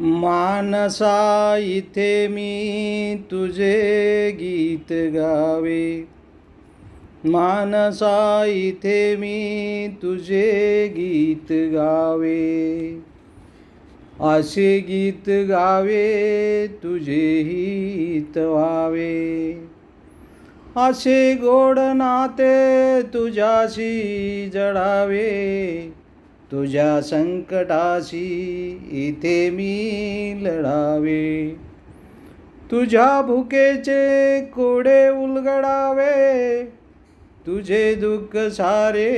मानसा इथे मी तुझे गीत गावे. मानसा इथे मी तुझे गीत गावे. असे गीत गावे तुझे हित व्हावे असे गोड नाते तुझ्याशी जडावे. तुझ्या संकटाशी इथे मी लढावे. तुझ्या भुकेचे कोडे उलगडावे. तुझे दुःख सारे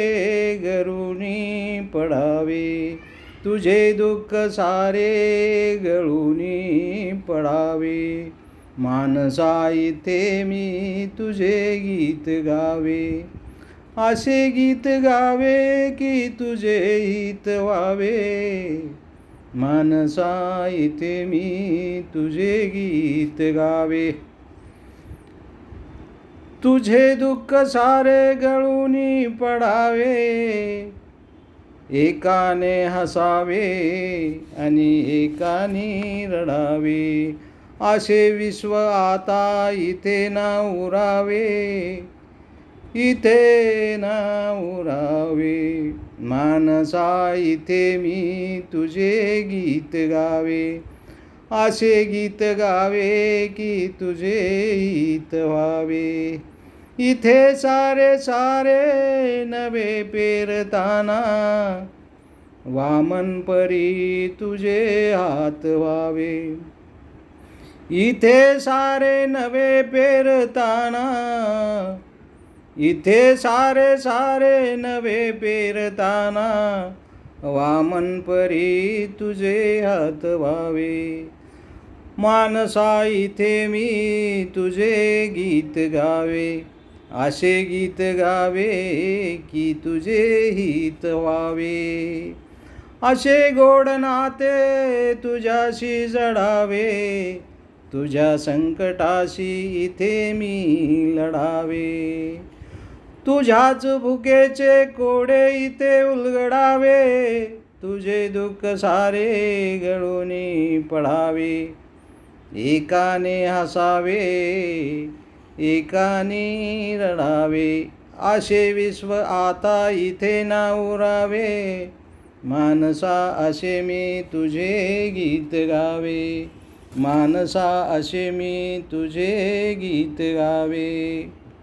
गरुणी पडावे. तुझे दुःख सारे गळूनी पडावे. मानसा इथे मी तुझे गीत गावे. असे गीत गावे की तुझे हित व्हावे. मानसा इथे मी तुझे गीत गावे. तुझे दुःख सारे गळूनी पडावे. एकाने हसावे आणि एकाने रडावे. असे विश्व आता इथे ना उरावे. इथे ना उरावे मानसा इथे मी तुझे गीत गावे. असे गीत गावे की तुझे हित व्हावे. इथे सारे सारे नवे पेरताना वामन परी तुझे हात व्हावे. इथे सारे नवे पेरताना इथे सारे सारे नवे पेरताना वामन परी तुझे हात व्हावे. मानसा इथे मी तुझे गीत गावे. असे गीत गावे की तुझे हित व्हावे. असे गोड नाते तुझ्याशी जडावे. तुझ्या संकटाशी इथे मी लढावे. तुझ्याच भुकेचे कोडे इथे उलगडावे तुझे दुःख सारे गळून पडावे. एकाने हसावे एकाने रडावे. असे विश्व आता इथे ना उरावे. मानसा असे मी तुझे गीत गावे. मानसा असे मी तुझे गीत गावे.